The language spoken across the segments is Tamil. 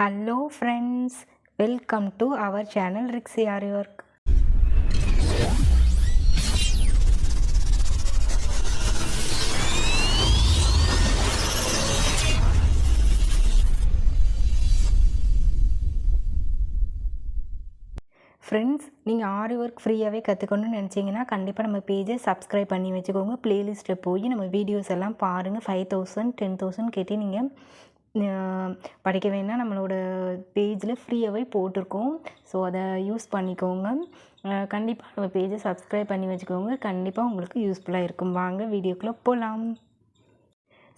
Hello friends welcome to our channel ரிக்ஸி R work friends நீங்கள் ஆரி ஒர்க் ஃப்ரீயாகவே கற்றுக்கணும்னு நினச்சிங்கன்னா கண்டிப்பாக நம்ம பேஜை சப்ஸ்கிரைப் பண்ணி வச்சுக்கோங்க. ப்ளேலிஸ்ட்டில் போய் நம்ம வீடியோஸ் எல்லாம் பாருங்கள் ஃபைவ் தௌசண்ட் டென் தௌசண்ட் கேட்டு நீங்கள் படிக்க வேணால் நம்மளோட பேஜில் ஃப்ரீயாகவே போட்டிருக்கோம். ஸோ அதை யூஸ் பண்ணிக்கோங்க. கண்டிப்பாக நம்ம பேஜை சப்ஸ்கிரைப் பண்ணி வச்சுக்கோங்க. கண்டிப்பாக உங்களுக்கு யூஸ்ஃபுல்லாக இருக்கும். வாங்க வீடியோக்குள்ளே போகலாம்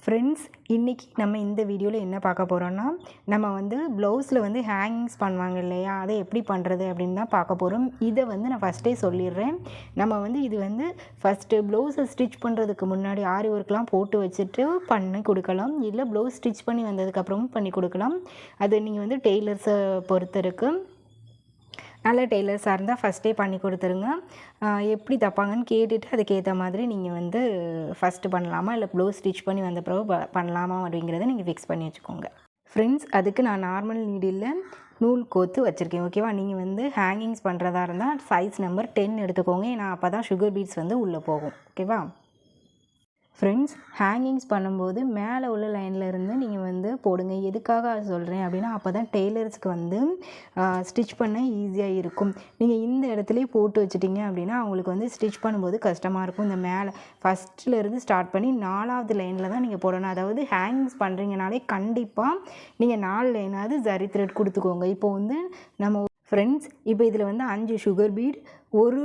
ஃப்ரெண்ட்ஸ் இன்றைக்கி நம்ம இந்த வீடியோவில் என்ன பார்க்க போகிறோன்னா நம்ம வந்து ப்ளவுஸில் வந்து ஹேங்கிங்ஸ் பண்ணுவாங்க இல்லையா? அதை எப்படி பண்ணுறது அப்படின்னு தான் பார்க்க போகிறோம் இதை வந்து நான் ஃபஸ்ட்டே சொல்லிடுறேன். நம்ம வந்து இது வந்து ஃபஸ்ட்டு ப்ளவுஸை ஸ்டிச் பண்ணுறதுக்கு முன்னாடி ஆரி ஒர்க்லாம் போட்டு வச்சுட்டு பண்ணி கொடுக்கலாம். இல்லை ப்ளவுஸ் ஸ்டிச் பண்ணி வந்ததுக்கப்புறமும் பண்ணி கொடுக்கலாம். அது நீங்கள் வந்து டெய்லர்ஸை பொறுத்து இருக்குது நல்ல டெய்லர்ஸாக இருந்தால் ஃபஸ்ட்டே பண்ணி கொடுத்துருங்க. எப்படி தப்பாங்கன்னு கேட்டுட்டு அதுக்கேற்ற மாதிரி நீங்கள் வந்து ஃபஸ்ட்டு பண்ணலாமா? இல்லை ப்ளவுஸ் ஸ்டிச் பண்ணி வந்த பிறகு ப- பண்ணலாமா அப்படிங்கிறத நீங்கள் ஃபிக்ஸ் பண்ணி வச்சுக்கோங்க. ஃப்ரெண்ட்ஸ் அதுக்கு நான் நார்மல் நீடில் நூல் கோத்து வச்சுருக்கேன். ஓகேவா நீங்கள் வந்து ஹேங்கிங்ஸ் பண்ணுறதா இருந்தால் சைஸ் நம்பர் டென் எடுத்துக்கோங்க. ஏன்னா அப்போ தான் சுகர் பீட்ஸ் வந்து உள்ளே போகும். ஓகேவா ஃப்ரெண்ட்ஸ் ஹேங்கிங்ஸ் பண்ணும்போது மேலே உள்ள லைனில் இருந்து நீங்கள் வந்து போடுங்க. எதுக்காக சொல்கிறேன் அப்படின்னா அப்போ தான் டெய்லர்ஸ்க்கு வந்து ஸ்டிச் பண்ண ஈஸியாக இருக்கும். நீங்கள் இந்த இடத்துலையே போட்டு வச்சிட்டிங்க அப்படின்னா அவங்களுக்கு வந்து ஸ்டிச் பண்ணும்போது கஷ்டமாக இருக்கும். இந்த மேலே ஃபஸ்ட்டிலேருந்து ஸ்டார்ட் பண்ணி நாலாவது லைனில் தான் நீங்கள் போடணும். அதாவது ஹேங்கிங்ஸ் பண்ணுறீங்கனாலே கண்டிப்பாக நீங்கள் நாலு லைனாவது ஜரி த்ரெட் கொடுத்துக்கோங்க. இப்போ வந்து நம்ம ஃப்ரெண்ட்ஸ் இப்போ இதில் வந்து அஞ்சு சுகர் பீட் ஒரு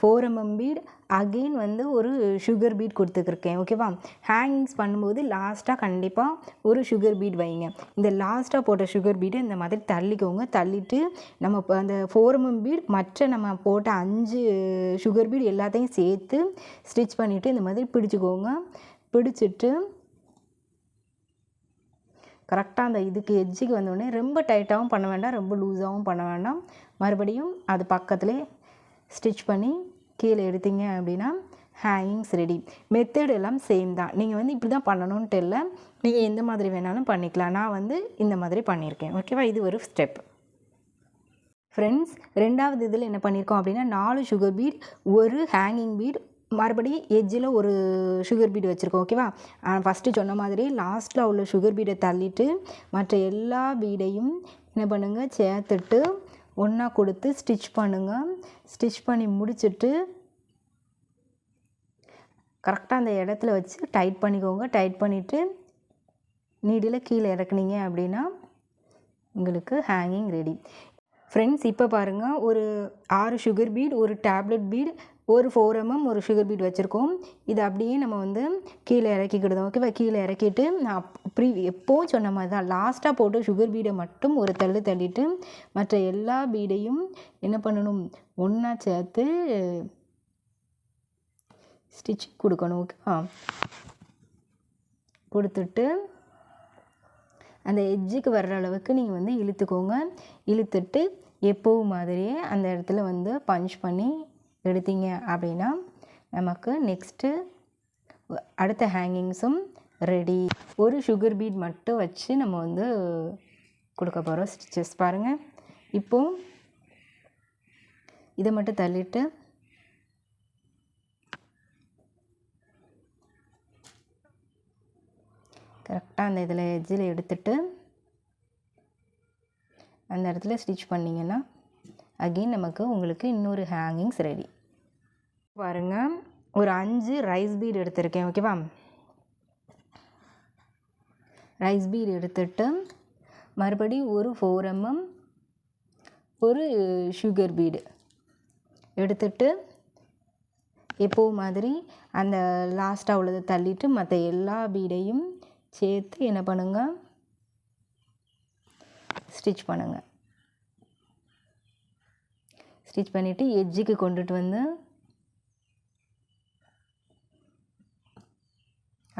ஃபோர் எம்எம் பீட் அகெயின் வந்து ஒரு சுகர் பீட் கொடுத்துருக்கேன் ஓகேவா ஹேங்கிங்ஸ் பண்ணும்போது லாஸ்ட்டாக கண்டிப்பாக ஒரு சுகர் பீட் வைங்க. இந்த லாஸ்ட்டாக போட்ட சுகர் பீட்டை இந்த மாதிரி தள்ளிக்கோங்க. தள்ளிட்டு நம்ம இப்போ அந்த ஃபோர் எம்எம் பீட் மற்ற நம்ம போட்ட அஞ்சு சுகர் பீட் எல்லாத்தையும் சேர்த்து ஸ்டிச் பண்ணிவிட்டு இந்த மாதிரி பிடிச்சிக்கோங்க. பிடிச்சிட்டு கரெக்டாக அந்த இதுக்கு எஜ்ஜுக்கு வந்தோடனே ரொம்ப டைட்டாகவும் பண்ண வேண்டாம் ரொம்ப லூஸாகவும் பண்ண வேண்டாம். மறுபடியும் அது பக்கத்துலேயே ஸ்டிச் பண்ணி கீழே எடுத்தீங்க அப்படின்னா ஹேங்கிங்ஸ் ரெடி மெத்தட் எல்லாம் சேம் தான். நீங்கள் வந்து இப்படி தான் பண்ணணுன்ட்டு இல்லை நீங்கள் எந்த மாதிரி வேணாலும் பண்ணிக்கலாம். நான் வந்து இந்த மாதிரி பண்ணியிருக்கேன். ஓகேவா இது ஒரு ஸ்டெப் ஃப்ரெண்ட்ஸ் ரெண்டாவது இதில் என்ன பண்ணியிருக்கோம் அப்படின்னா நாலு சுகர் பீட் ஒரு ஹேங்கிங் பீட் மறுபடி எஜ்ஜில் ஒரு சுகர் பீட் வச்சுருக்கோம். ஓகேவா ஃபஸ்ட்டு சொன்ன மாதிரி லாஸ்ட்டில் உள்ள சுகர் பீடை தள்ளிட்டு மற்ற எல்லா பீடையும் என்ன பண்ணுங்கள் சேர்த்துட்டு ஒன்றா கொடுத்து ஸ்டிச் பண்ணுங்கள் ஸ்டிச் பண்ணி முடிச்சுட்டு கரெக்டாக அந்த இடத்துல வச்சு டைட் பண்ணிக்கோங்க. டைட் பண்ணிவிட்டு நீடில் கீழே இறக்குனீங்க அப்படின்னா உங்களுக்கு ஹேங்கிங் ரெடி ஃப்ரெண்ட்ஸ் இப்போ பாருங்கள் ஒரு ஆறு சுகர் பீட் ஒரு டேப்லெட் பீட் ஒரு ஃபோர் எம்எம் ஒரு சுகர் பீட் வச்சுருக்கோம். இதை அப்படியே நம்ம வந்து கீழே இறக்கிக்கிடுதோம் ஓகேவா கீழே இறக்கிட்டு நான் ப்ரீ எப்போவும் சொன்ன மாதிரி தான் லாஸ்ட்டாக போட்டு சுகர் பீடை மட்டும் ஒரு தள்ளு தள்ளிட்டு மற்ற எல்லா பீடையும் என்ன பண்ணணும்? ஒன்றா சேர்த்து ஸ்டிச் கொடுக்கணும் ஓகேவா கொடுத்துட்டு அந்த எஜ்ஜுக்கு வர்ற அளவுக்கு நீங்கள் வந்து இழுத்துக்கோங்க. இழுத்துட்டு எப்போவும் மாதிரியே அந்த இடத்துல வந்து பஞ்ச் பண்ணி எடுத்தீங்க அப்படின்னா நமக்கு நெக்ஸ்ட்டு அடுத்த ஹேங்கிங்ஸும் ரெடி ஒரு சுகர் பீட் மட்டும் வச்சு நம்ம வந்து கொடுக்க போகிறோம் ஸ்டிச்சஸ் பாருங்கள் இப்போ இதை மட்டும் தள்ளிட்டு கரெக்டாக அந்த இதில் எஜ்ஜில் எடுத்துட்டு அந்த இடத்துல ஸ்டிச் பண்ணிங்கன்னா அகெயின் நமக்கு உங்களுக்கு இன்னொரு ஹேங்கிங்ஸ் ரெடி பாருங்க. ஒரு அஞ்சு ரைஸ் பீட் எடுத்திருக்கேன் ஓகேவா ரைஸ் பீட் எடுத்துட்டு மறுபடி ஒரு ஃபோர் எம்எம் ஒரு சுகர் பீடு எடுத்துட்டு எப்போ மாதிரி அந்த லாஸ்ட்டாக உள்ளதை தள்ளிட்டு மற்ற எல்லா பீடையும் சேர்த்து என்ன பண்ணுங்கள் ஸ்டிச் பண்ணுங்கள் ஸ்டிச் பண்ணிவிட்டு எட்ஜுக்கு கொண்டுட்டு வந்து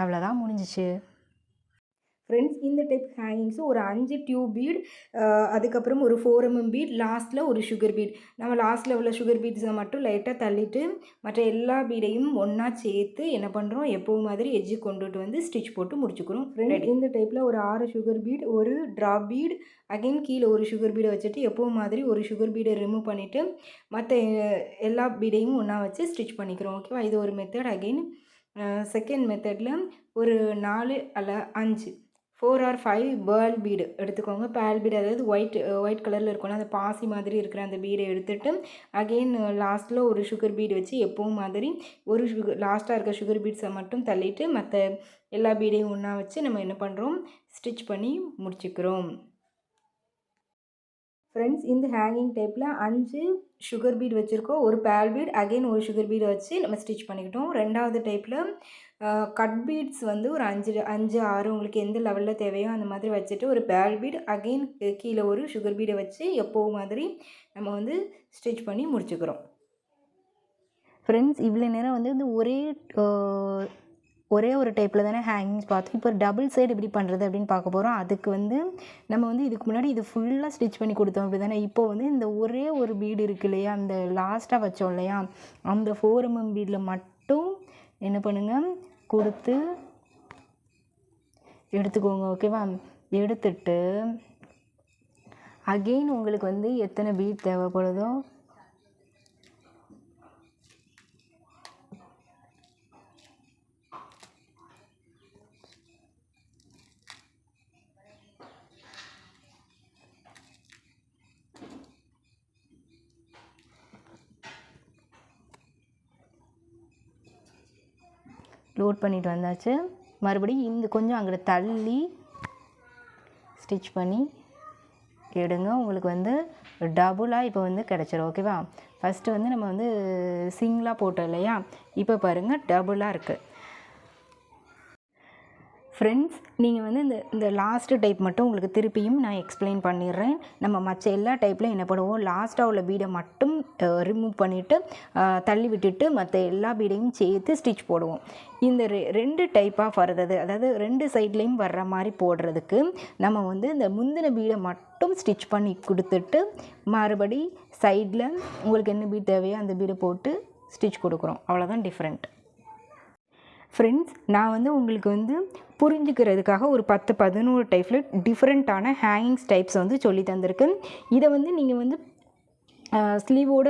அவ்வளோதான் முடிஞ்சிச்சு. ஃப்ரெண்ட்ஸ் இந்த டைப் ஹேங்கிங்ஸும் ஒரு அஞ்சு டியூப் பீட் அதுக்கப்புறம் ஒரு ஃபோர் எம்எம் பீட் லாஸ்ட்டில் ஒரு சுகர் பீட் நம்ம லாஸ்ட்டில் உள்ள சுகர் பீட்ஸை மட்டும் லைட்டாக தள்ளிட்டு மற்ற எல்லா பீடையும் ஒன்றா சேர்த்து என்ன பண்ணுறோம் எப்போவும் மாதிரி எஜ்ஜு கொண்டுட்டு வந்து ஸ்டிச் போட்டு முடிச்சுக்கிறோம். ஃப்ரெண்ட் இந்த டைப்பில் ஒரு ஆறு சுகர் பீட் ஒரு ட்ராப் பீட் அகைன் கீழே ஒரு சுகர் பீடை வச்சுட்டு எப்போவும் மாதிரி ஒரு சுகர் பீடை ரிமூவ் பண்ணிவிட்டு மற்ற எல்லா பீடையும் ஒன்றா வச்சு ஸ்டிச் பண்ணிக்கிறோம். ஓகேவா இது ஒரு மெத்தட் அகைன் செகண்ட் மெத்தடில் ஒரு நாலு அல்ல அஞ்சு. Four or five pearl bead எடுத்துக்கோங்க. பேல் பீடு அதாவது ஒயிட் ஒயிட் கலரில் இருக்கும்ல அந்த பாசி மாதிரி இருக்கிற அந்த பீடை எடுத்துட்டு அகெயின் லாஸ்ட்டில் ஒரு சுகர் பீடு வச்சு எப்பவும் மாதிரி ஒரு சுகர் லாஸ்ட்டாக இருக்க சுகர் பீட்ஸை மட்டும் தள்ளிட்டு மற்ற எல்லா பீடையும் ஒன்றா வச்சு நம்ம என்ன பண்ணுறோம் ஸ்டிச் பண்ணி முடிச்சுக்கிறோம். ஃப்ரெண்ட்ஸ் இந்த ஹேங்கிங் டைப்பில் அஞ்சு சுகர் பீட் வச்சுருக்கோம். ஒரு பேல் பீட் அகெயின் ஒரு சுகர் பீடை வச்சு நம்ம ஸ்டிச் பண்ணிக்கிட்டோம். ரெண்டாவது டைப்பில் கட் பீட்ஸ் வந்து ஒரு அஞ்சு அஞ்சு ஆறு உங்களுக்கு எந்த லெவலில் தேவையோ அந்த மாதிரி வச்சுட்டு ஒரு பேல் பீட் அகெயின் கீழே ஒரு சுகர் பீடை வச்சு எப்போவும் மாதிரி நம்ம வந்து ஸ்டிச் பண்ணி முடிச்சுக்கிறோம். ஃப்ரெண்ட்ஸ் இவ்வளோ நேரம் வந்து இந்த ஒரே ஒரே ஒரு டைப்பில் தானே ஹேங்கிங்ஸ் பார்த்தோம். இப்போ டபுள் சைடு எப்படி பண்ணுறது அப்படின்னு பார்க்க போகிறோம் அதுக்கு வந்து நம்ம வந்து இதுக்கு முன்னாடி இது ஃபுல்லாக ஸ்டிச் பண்ணி கொடுத்தோம். அப்படி தானே? இப்போ வந்து இந்த ஒரே ஒரு பீடு இருக்கு இல்லையா? அந்த லாஸ்ட்டாக வச்சோம் இல்லையா? அந்த ஃபோர் எம்எம் பீடில் மட்டும் என்ன பண்ணுங்கள் கொடுத்து எடுத்துக்கோங்க ஓகேவா எடுத்துட்டு அகெயின் உங்களுக்கு வந்து எத்தனை பீட் தேவைப்படுதோ லோட் பண்ணிட்டு வந்தாச்சு. மறுபடியும் இந்த கொஞ்சம் அங்கிட்ட தள்ளி ஸ்டிச் பண்ணி எடுங்க. உங்களுக்கு வந்து டபுளாக இப்போ வந்து கிடச்சிரும் ஓகேவா ஃபஸ்ட்டு வந்து நம்ம வந்து சிங்கிளாக போட்டோம் இல்லையா? இப்போ பாருங்கள் டபுளாக இருக்குது ஃப்ரெண்ட்ஸ் நீங்கள் வந்து இந்த இந்த லாஸ்ட்டு டைப் மட்டும் உங்களுக்கு திருப்பியும் நான் எக்ஸ்பிளைன் பண்ணிடுறேன். நம்ம மற்ற எல்லா டைப்லையும் என்ன பண்ணுவோம்? லாஸ்ட்டாக உள்ள பீடை மட்டும் ரிமூவ் பண்ணிவிட்டு தள்ளி விட்டுட்டு மற்ற எல்லா பீடையும் சேர்த்து ஸ்டிச் போடுவோம். இந்த ரெ ரெண்டு டைப்பாக வர்றது அதாவது ரெண்டு சைட்லேயும் வர்ற மாதிரி போடுறதுக்கு நம்ம வந்து இந்த முந்தின பீடை மட்டும் ஸ்டிச் பண்ணி கொடுத்துட்டு மறுபடி சைடில் உங்களுக்கு என்ன பீட் தேவையோ அந்த பீடை போட்டு ஸ்டிச் கொடுக்குறோம். அவ்வளோதான் டிஃப்ரெண்ட் ஃப்ரெண்ட்ஸ் நான் வந்து உங்களுக்கு வந்து புரிஞ்சுக்கிறதுக்காக ஒரு பத்து பதினோரு டைப்பில் டிஃப்ரெண்ட்டான ஹேங்கிங்ஸ் டைப்ஸ் வந்து சொல்லி தந்திருக்கேன். இதை வந்து நீங்கள் வந்து ஸ்லீவோட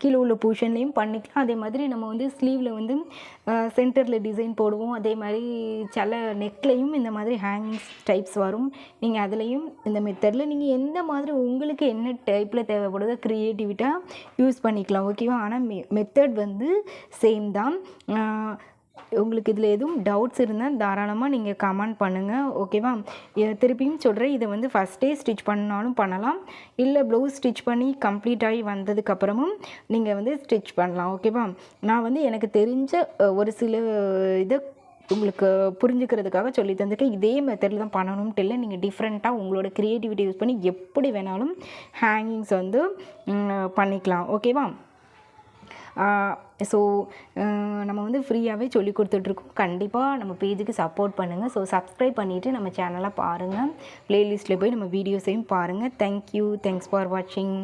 கீழே உள்ள பொசிஷன்லேயும் பண்ணிக்கலாம். அதே மாதிரி நம்ம வந்து ஸ்லீவில் வந்து சென்டரில் டிசைன் போடுவோம். அதே மாதிரி சில நெக்லையும் இந்த மாதிரி ஹேங்கிங்ஸ் டைப்ஸ் வரும். நீங்கள் அதுலேயும் இந்த மெத்தடில் நீங்கள் எந்த மாதிரி உங்களுக்கு என்ன டைப்பில் தேவைப்படுதோ க்ரியேட்டிவிட்டாக யூஸ் பண்ணிக்கலாம். ஓகேவா ஆனால் மெ மெத்தட் வந்து சேம் தான். உங்களுக்கு இதில் எதுவும் டவுட்ஸ் இருந்தால் தாராளமாக நீங்கள் கமெண்ட் பண்ணுங்கள் ஓகேவா திருப்பியும் சொல்கிறேன் இதை வந்து ஃபஸ்ட்டே ஸ்டிச் பண்ணாலும் பண்ணலாம். இல்லை ப்ளவுஸ் ஸ்டிச் பண்ணி கம்ப்ளீட் ஆகி வந்ததுக்கப்புறமும் நீங்கள் வந்து ஸ்டிச் பண்ணலாம் ஓகேவா நான் வந்து எனக்கு தெரிஞ்ச ஒரு சில இதை உங்களுக்கு புரிஞ்சுக்கிறதுக்காக சொல்லி தந்துட்டு இதே மெத்தடில் தான் பண்ணணும்ட்டு இல்லை நீங்கள் டிஃப்ரெண்ட்டாக உங்களோட க்ரியேட்டிவிட்டி யூஸ் பண்ணி எப்படி வேணாலும் ஹேங்கிங்ஸ் வந்து பண்ணிக்கலாம் ஓகேவா ஸோ நம்ம வந்து ஃப்ரீயாகவே சொல்லி கொடுத்துட்ருக்கோம். கண்டிப்பாக நம்ம பேஜுக்கு சப்போர்ட் பண்ணுங்கள் ஸோ சப்ஸ்கிரைப் பண்ணிவிட்டு நம்ம சேனலை பாருங்கள் ப்ளேலிஸ்ட்டில் போய் நம்ம வீடியோஸையும் பாருங்கள் தேங்க்யூ தேங்க்ஸ் ஃபார் வாட்சிங்